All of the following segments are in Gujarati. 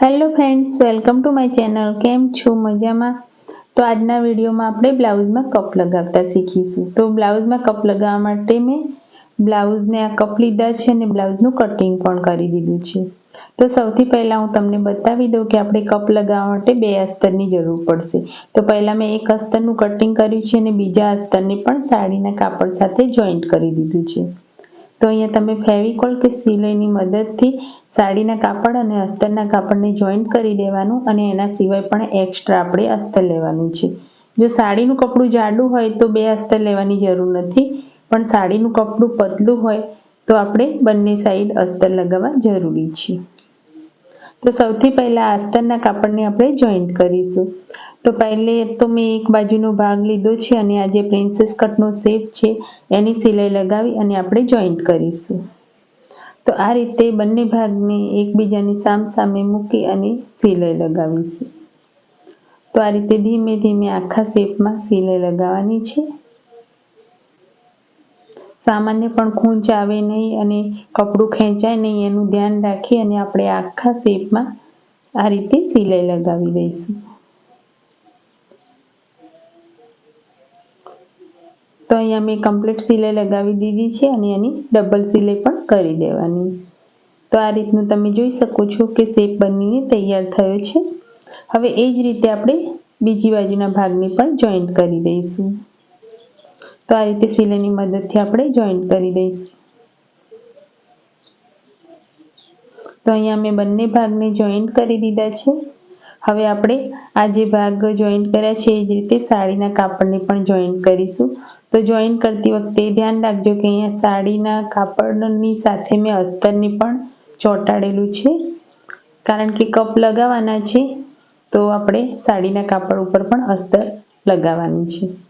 Hello friends welcome to my channel કેમ છો? મજામાં? તો આજના વિડીયોમાં આપણે બ્લાઉઝમાં કપ લગાવતા શીખીશું. તો બ્લાઉઝમાં કપ લગાવવા માટે મેં બ્લાઉઝને આ કપ લીધા છે અને બ્લાઉઝનું કટિંગ પણ કરી દીધું છે. તો સૌથી પહેલાં હું તમને બતાવી દઉં કે આપણે કપ લગાવવા માટે બે અસ્તરની જરૂર પડશે. તો પહેલાં મેં એક અસ્તરનું કટિંગ કર્યું છે અને બીજા અસ્તરને પણ સાડીના કાપડ સાથે જોઈન્ટ કરી દીધું છે. તો અહીંયા તમે ફેવિકોલ કે સિલાઈની મદદથી સાડીના કાપડ અને અસ્તરના કાપડને જોઈન્ટ કરી દેવાનું અને એના સિવાય પણ એક્સ્ટ્રા આપણે અસ્તર લેવાનું છે. જો સાડીનું કપડું જાડું હોય તો બે અસ્તર લેવાની જરૂર નથી, પણ સાડીનું કપડું પતલું હોય તો આપણે બંને સાઈડ અસ્તર લગાવવા જરૂરી છે. તો સૌથી પહેલાં આસ્તરના કાપડને આપણે જોઈન્ટ કરીશું. તો પહેલે તો મેં એક બાજુનો ભાગ લીધો છે અને આ જે પ્રિન્સેસ કટનો શેપ છે, એની સિલાઈ લગાવી અને આપણે જોઈન્ટ કરીશું. તો આ રીતે બંને ભાગને એકબીજાની સામ સામે મૂકી અને સિલાઈ લગાવીશું. તો આ રીતે ધીમે ધીમે આખા શેપમાં સિલાઈ લગાવવાની છે. સામાન્ય પણ ખૂંચ આવે નહીં અને કપડું ખેંચાય નહીં, એનું ધ્યાન રાખી અને આપણે આખા શેપમાં આ રીતે સિલાઈ લગાવી દઈશું. તો અહીંયા મેં કમ્પ્લીટ સિલાઈ લગાવી દીધી છે અને એની ડબલ સિલાઈ પણ કરી દેવાની. તો આ રીતનું તમે જોઈ શકો છો કે શેપ બનીને તૈયાર થયો છે. હવે એ જ રીતે આપણે બીજી બાજુના ભાગને પણ જોઈન્ટ કરી દઈશું. તો આ રીતે સિલાઈની મદદથી આપણે જોઈન્ટ કરી દઈશું. તો અહીંયા મેં બંને ભાગને જોઈન્ટ કરી દીધા છે. હવે આપણે આ જે ભાગ જોઈન્ટ કર્યા છે, એ જ રીતે સાડીના કાપડને પણ જોઈન્ટ કરીશું. તો જોઈન કરતી વખતે ધ્યાન રાખજો કે અહીંયા સાડીના કાપડની સાથે મેં અસ્તરને પણ ચોંટાડેલું છે. કારણ કે કપ લગાવવાના છે, તો આપણે સાડીના કાપડ ઉપર પણ અસ્તર લગાવવાનું છે.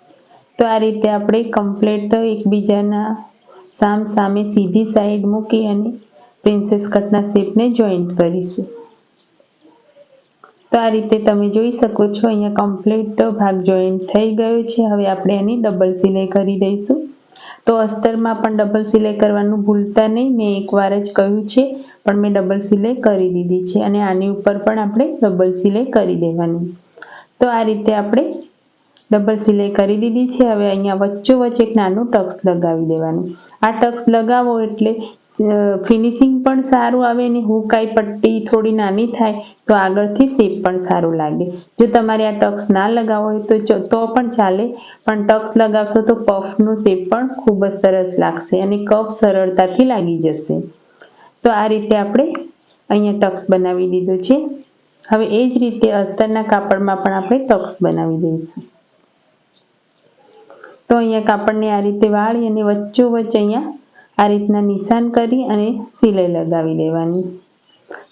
તો આ રીતે આપણે કમ્પ્લેટ એકબીજાના સામ સામે સીધી સાઈડ મૂકી અને પ્રિન્સેસ કટના શેપને જોઈન્ટ કરીશું. તો આ રીતે તમે જોઈ શકો છો, અહીંયા કમ્પ્લીટ ભાગ જોઈન્ટ થઈ ગયો છે. હવે આપણે એની ડબલ સિલાઈ કરી દઈશું. તો અસ્તરમાં પણ ડબલ સિલાઈ કરવાનું ભૂલતા નહીં. મેં એકવાર જ કહ્યું છે, પણ મેં ડબલ સિલાઈ કરી દીધી છે અને આની ઉપર પણ આપણે ડબલ સિલાઈ કરી દેવાની. તો આ રીતે આપણે ડબલ સિલાઈ કરી દીધી છે. હવે અહીંયા વચ્ચો વચ્ચે એક નાનું ટક્સ લગાવી દેવાનું. આ ટક્સ લગાવો એટલે ફિનિશિંગ પણ સારું આવે અને હુકાઈ પટ્ટી થોડી નાની થાય તો આગળથી શેપ પણ સારું લાગે. જો તમારે આ ટક્સ ના લગાવો હોય તો તો પણ ચાલે. પણ ટક્સ લગાવશો તો પફનો શેપ પણ ખૂબ જ સરસ લાગશે અને કફ સરળતાથી લાગી જશે. તો આ રીતે આપણે અહીંયા ટક્સ બનાવી દીધો છે. હવે એ જ રીતે અસ્તરના કાપડમાં પણ આપણે ટક્સ બનાવી દઈશું. તો અહીંયા કાપડને આ રીતે વાળી અને વચ્ચોવચ્ચ અહીંયા આ રીતના નિશાન કરી અને સિલાઈ લગાવી દેવાની.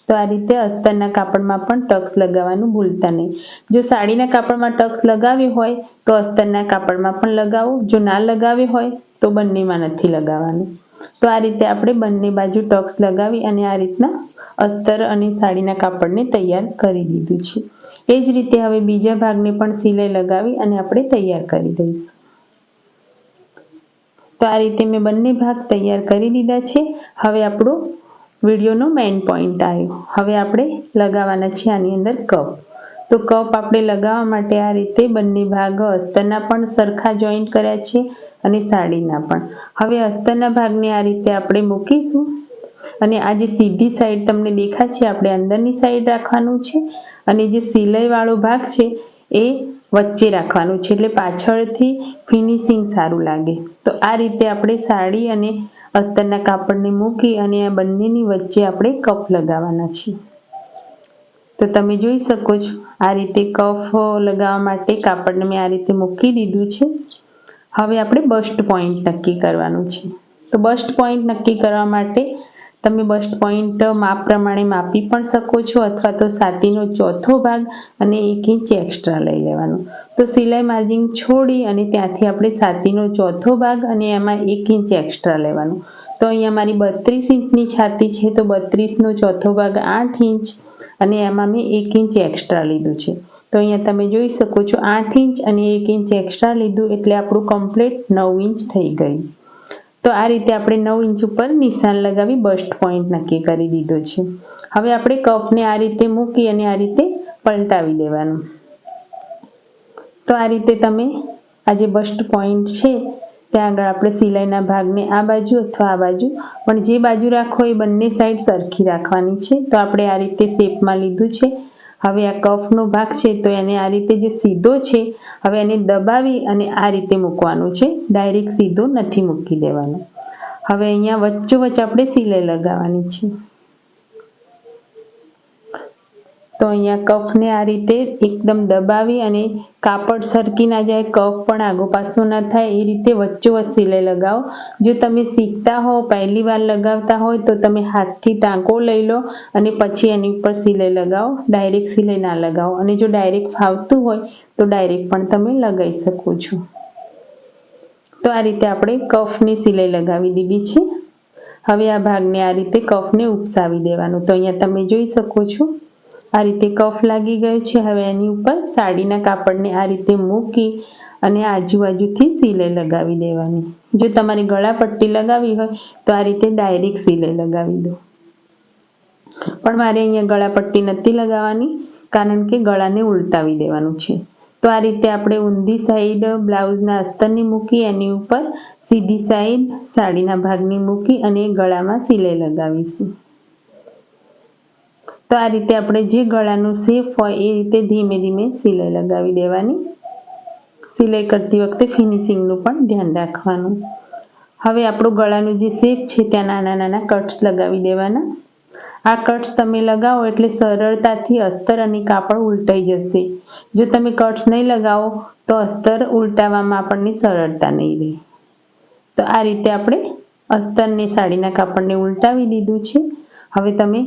તો આ રીતે અસ્તરના કાપડમાં પણ ટક્સ લગાવવાનું ભૂલતા નહીં. જો સાડીના કાપડમાં ટક્સ લગાવ્યો હોય, તો અસ્તરના કાપડમાં પણ લગાવો. જો ના લગાવ્યો હોય, તો બંનેમાં નથી લગાવવાનું. તો આ રીતે આપણે બંને બાજુ ટક્સ લગાવી અને આ રીતના અસ્તર અને સાડીના કાપડને તૈયાર કરી દીધું છે. એ જ રીતે હવે બીજા ભાગને પણ સિલાઈ લગાવી અને આપણે તૈયાર કરી દઈશું. તો આ રીતે મેં બંને ભાગ તૈયાર કરી દીધા છે. હવે આપણો વિડીયોનો મેઇન પોઈન્ટ આવ્યો. હવે આપણે લગાવવાના છે આની અંદર કપ તો કપ આપણે લગાવવા માટે આ રીતે બંને ભાગ અસ્તરના પણ સરખા જોઈન્ટ કર્યા છે અને સાડીના પણ. હવે અસ્તરના ભાગને આ રીતે આપણે મૂકીશું અને આ જે સીધી સાઈડ તમને દેખા છે, આપણે અંદરની સાઈડ રાખવાનું છે અને જે સિલાઈવાળો ભાગ છે, એ વચ્ચે રાખવાનું છે એટલે પાછળથી ફિનિશિંગ સારું લાગે. તો આ રીતે આપણે સાડી અને અસ્તરના કાપડને મૂકી અને આ બંનેની વચ્ચે આપણે કફ લગાવવાના છીએ. તો તમે જોઈ શકો છો, આ રીતે કફ લગાવવા માટે કાપડને મેં આ રીતે મૂકી દીધું છે. હવે આપણે બસ્ટ પોઈન્ટ નક્કી કરવાનું છે. તો બસ્ટ પોઈન્ટ નક્કી કરવા માટે તમે બસ્ટ પોઈન્ટ માપ પ્રમાણે માપી પણ શકો છો અથવા તો સાતીનો ચોથો ભાગ અને એક ઇંચ એક્સ્ટ્રા લઈ લેવાનો. તો સિલાઈ માર્જિન છોડી અને ત્યાંથી આપણે સાતીનો ચોથો ભાગ અને એમાં એક ઇંચ એક્સ્ટ્રા લેવાનું. તો અહીંયા મારી બત્રીસ ઇંચની છાતી છે, તો બત્રીસનો ચોથો ભાગ આઠ ઇંચ અને એમાં મેં એક ઇંચ એક્સ્ટ્રા લીધું છે. તો અહીંયા તમે જોઈ શકો છો આઠ ઇંચ અને એક ઇંચ એક્સ્ટ્રા લીધું એટલે આપણું કમ્પ્લીટ નવ ઇંચ થઈ ગયું. તો આ રીતે આપણે નવ ઇંચ ઉપર નિશાન લગાવી બસ્ટ પોઈન્ટ નક્કી કરી દીધો છે. હવે આપણે કપને આ રીતે મૂકી અને આ રીતે પલટાવી દેવાનું. તો આ રીતે તમે આ જે બસ્ટ પોઈન્ટ છે ત્યાં આગળ આપણે સિલાઈના ભાગને આ બાજુ અથવા આ બાજુ, પણ જે બાજુ રાખો એ બંને સાઈડ સરખી રાખવાની છે. તો આપણે આ રીતે શેપમાં લીધું છે. હવે આ કફનો ભાગ છે તો એને આ રીતે જે સીધો છે, હવે એને દબાવી અને આ રીતે મૂકવાનું છે. ડાયરેક્ટ સીધો નથી મૂકી દેવાનો. હવે અહીંયા વચ્ચોવચ્ચ આપણે સિલાઈ લગાવવાની છે. તો અહીંયા કફને આ રીતે એકદમ દબાવી અને કાપડ સરકી ના જાય, કફ પણ આગો પાછો ના થાય, એ રીતે વચ્ચોવચ્ચ સિલાઈ લગાવો. જો તમે શીખતા હો, પહેલી વાર લગાવતા હોય, તો તમે હાથથી ટાંકો લઈ લો અને પછી એની ઉપર સિલાઈ લગાવો. ડાયરેક્ટ સિલાઈ ના લગાવો. અને જો ડાયરેક્ટ ફાવતું હોય, તો ડાયરેક્ટ પણ તમે લગાવી શકો છો. તો આ રીતે આપણે કફની સિલાઈ લગાવી દીધી છે. હવે આ ભાગને આ રીતે કફને ઉપસાવી દેવાનું. તો અહીંયા તમે જોઈ શકો છો. આ રીતે કફ લાગી ગયો છે. હવે એની ઉપર સાડીના કાપડને આ રીતે મૂકી અને આજુબાજુથી સિલાઈ લગાવી દેવાની. જો તમારે ગળા પટ્ટી લગાવી હોય તો આ રીતે ડાયરેક્ટ સિલાઈ લગાવી દો. પણ મારે અહીંયા ગળા પટ્ટી નથી લગાવવાની કારણ કે ગળાને ઉલટાવી દેવાનું છે. તો આ રીતે આપણે ઊંધી સાઈડ બ્લાઉઝના અસ્તરની મૂકી એની ઉપર સીધી સાઈડ સાડીના ભાગની મૂકી અને ગળામાં સિલાઈ લગાવીશું. તો આ રીતે આપણે જે ગળાનું શેપ હોય એ રીતે ધીમે ધીમે સિલાઈ લગાવી દેવાની. સિલાઈ કરતી વખતે ફિનિશિંગનું પણ ધ્યાન રાખવાનું. હવે આપણું ગળાનું જે શેપ છે ત્યાં નાના નાના કટ્સ લગાવી દેવાના. આ કટ્સ તમે લગાવો એટલે સરળતાથી અસ્તર અને કાપડ ઉલટાઈ જશે. જો તમે કટ્સ નહીં લગાવો, તો અસ્તર ઉલટાવવામાં આપણને સરળતા નહીં રહે. તો આ રીતે આપણે અસ્તરને સાડીના કાપડને ઉલટાવી દીધું છે. હવે તમે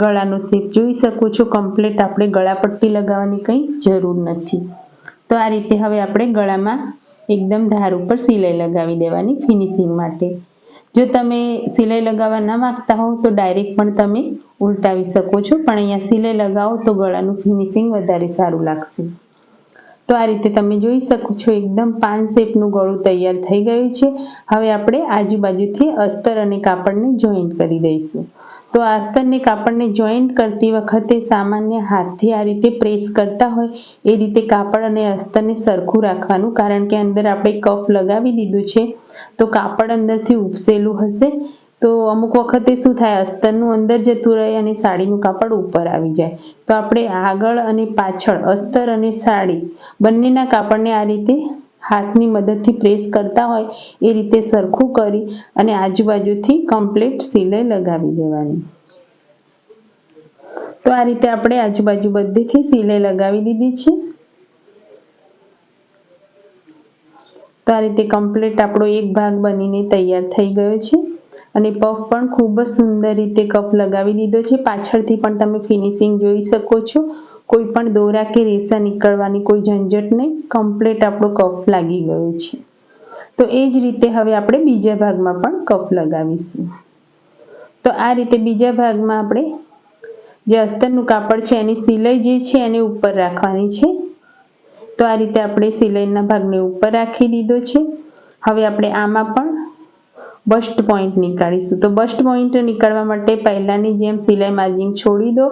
ગળાનો શેપ જોઈ શકો છો. કમ્પ્લીટ આપણે ગળા પટ્ટી લગાવવાની કંઈ જરૂર નથી. તો આ રીતે હવે આપણે ગળામાં એકદમ ધાર ઉપર સિલાઈ લગાવી દેવાની ફિનિશિંગ માટે. જો તમે સિલાઈ લગાવવા ન માગતા હો, તો ડાયરેક્ટ પણ તમે ઉલટાવી શકો છો. પણ અહીંયા સિલાઈ લગાવો તો ગળાનું ફિનિશિંગ વધારે સારું લાગશે. તો આ રીતે તમે જોઈ શકો છો, એકદમ પાન શેપનું ગળું તૈયાર થઈ ગયું છે. હવે આપણે આજુબાજુથી અસ્તર અને કાપડને જોઈન્ટ કરી દઈશું. તો આસ્તરને કાપડને જોઈન્ટ કરતી વખતે સામાન્ય હાથથી આ રીતે પ્રેસ કરતા હોય, એ રીતે કાપડ અને અસ્તરને સરખું રાખવાનું. કારણ કે અંદર આપણે કફ લગાવી દીધું છે, તો કાપડ અંદરથી ઉપસેલું હશે. તો અમુક વખતે શું થાય અસ્તરનું અંદર જતું રહે અને સાડીનું કાપડ ઉપર આવી જાય. તો આપણે આગળ અને પાછળ, અસ્તર અને સાડી બંનેના કાપડને આ રીતે હાથની મદદથી પ્રેસ કરતા હોય એ રીતે સરખું કરી અને આજુબાજુથી કમ્પ્લીટ સિલાઈ લગાવી દેવાની. તો આ રીતે આપણે આજુબાજુ બધીથી સિલાઈ લગાવી દીધી છે. તો આ રીતે કમ્પ્લીટ આપણો એક ભાગ બનીને તૈયાર થઈ ગયો છે. અને પફ પણ ખૂબ જ સુંદર રીતે કપ લગાવી દીધો છે. પાછળથી પણ તમે ફિનિશિંગ જોઈ શકો છો. કોઈ પણ દોરા કે રેસા નીકળવાની કોઈ ઝંઝટ નહીં કમ્પ્લીટ આપણો કફ લાગી ગયો છે. તો એ જ રીતે હવે આપણે બીજા ભાગમાં પણ કફ લગાવીશું. તો આ રીતે બીજા ભાગમાં આપણે જે અસ્તરનું કાપડ છે એની સિલાઈ જે છે એને ઉપર રાખવાની છે. તો આ રીતે આપણે સિલાઈના ભાગને ઉપર રાખી દીધો છે. હવે આપણે આમાં પણ બસ્ટ પોઈન્ટ નીકાળીશું. તો બસ્ટ પોઈન્ટ નીકાળવા માટે પહેલાંની જેમ સિલાઈ માર્જિંગ છોડી દો.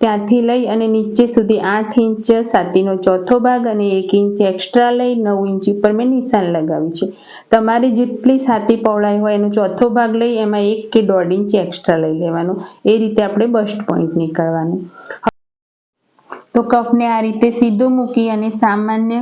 ત્યાંથી લઈ અને નીચે સુધી આઠ ઇંચ સાતીનો ચોથો ભાગ અને એક ઇંચ એક્સ્ટ્રા લઈ નવ ઇંચ ઉપર મેં નિશાન લગાવ્યું છે. તમારે જેટલી સાતી પહોળાઈ હોય એનો ચોથો ભાગ લઈ, એમાં એક કે દોઢ ઇંચ એક્સ્ટ્રા લઈ લેવાનું. એ રીતે આપણે બસ્ટ પોઈન્ટ નીકળવાનું. તો કફને આ રીતે સીધો મૂકી અને સામાન્ય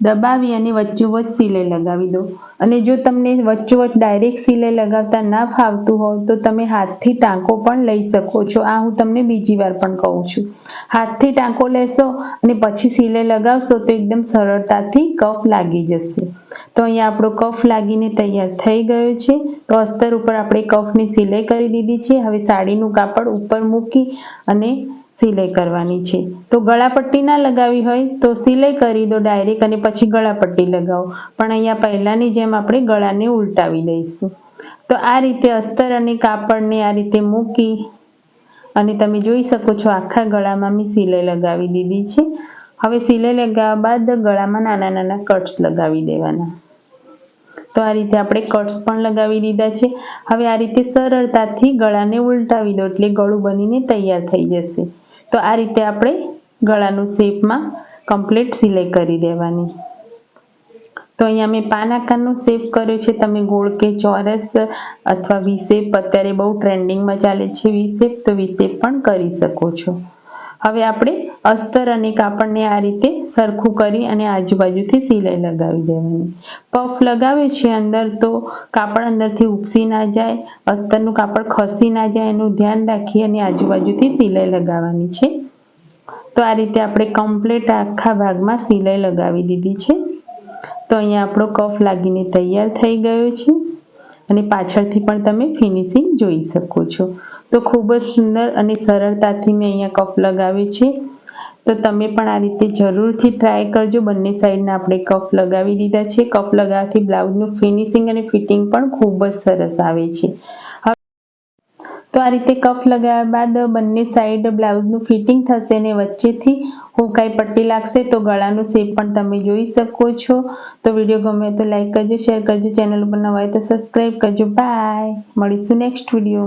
દબાવી અને વચ્ચોવચ સિલાઈ લગાવી દો. અને જો તમને વચ્ચોવચ ડાયરેક્ટ સિલાઈ લગાવતા ના ફાવતું હોય, તો તમે હાથથી ટાંકો પણ લઈ શકો છો. આ હું તમને બીજી વાર પણ કહું છું. હાથથી ટાંકો લેશો અને પછી સિલાઈ લગાવશો, તો એકદમ સરળતાથી કફ લાગી જશે. તો અહીંયા આપણો કફ લાગીને તૈયાર થઈ ગયો છે. તો અસ્તર ઉપર આપણે કફની સિલાઈ કરી દીધી છે. હવે સાડીનું કાપડ ઉપર મૂકી અને સિલાઈ કરવાની છે. તો ગળાપટ્ટી ના લગાવી હોય તો સિલાઈ કરી દો ડાયરેક્ટ અને પછી ગળાપટ્ટી લગાવો. પણ અહીંયા પહેલાંની જેમ આપણે ગળાને ઉલટાવી દઈશું. તો આ રીતે અસ્તર અને કાપડને આ રીતે મૂકી અને તમે જોઈ શકો છો આખા ગળામાં મેં સિલાઈ લગાવી દીધી છે. હવે સિલાઈ લગાવ્યા બાદ ગળામાં નાના નાના કટ્સ લગાવી દેવાના. તો આ રીતે આપણે કટ્સ પણ લગાવી દીધા છે. હવે આ રીતે સરળતાથી ગળાને ઉલટાવી દો એટલે ગળું બનીને તૈયાર થઈ જશે. તો આ રીતે આપણે ગળાનું શેપમાં કમ્પ્લીટ સિલાઈ કરી દેવાની. તો અહીંયા મેં પાન આકારનો શેપ કર્યો છે. તમે ગોળ કે ચોરસ અથવા વી શેપ અત્યારે બહુ ટ્રેન્ડિંગમાં ચાલે છે વી શેપ તો વી શેપ પણ કરી શકો છો. હવે આપણે અસ્તર અને કાપડને આ રીતે સરખું કરી અને આજુબાજુથી સિલાઈ લગાવી દેવાની. પફ લગાવે છે અંદર તો કાપડ અંદરથી ઉપસી ના જાય, અસ્તરનું કાપડ ખસી ના જાય, એનું ધ્યાન રાખી અને આજુબાજુથી સિલાઈ લગાવવાની છે. તો આ રીતે આપણે કમ્પ્લીટ આખા ભાગમાં સિલાઈ લગાવી દીધી છે. તો અહીંયા આપણો કફ લાગીને તૈયાર થઈ ગયો છે અને પાછળથી પણ તમે ફિનિશિંગ જોઈ શકો છો. તો ખૂબ જ સુંદર અને સરળતાથી મેં અહીંયા કફ લગાવ્યો છે. તો તમે પણ આ રીતે જરૂરથી ટ્રાય કરજો. બંને સાઈડના આપણે કફ લગાવી દીધા છે. કફ લગાવવાથી બ્લાઉઝનું ફિનિશિંગ અને ફિટિંગ પણ ખૂબ જ સરસ આવે છે. તો આ રીતે કફ લગાવ્યા બાદ બંને સાઈડ બ્લાઉઝનું ફિટિંગ થશે અને વચ્ચેથી હુકાઈ પટ્ટી લાગશે તો ગળાનું શેપ પણ તમે જોઈ શકો છો. તો વીડિયો ગમે તો લાઈક કરજો શેર કરજો. ચેનલ ઉપર નવા હોય તો સબસ્ક્રાઈબ કરજો. બાય મળીશું નેક્સ્ટ વીડિયો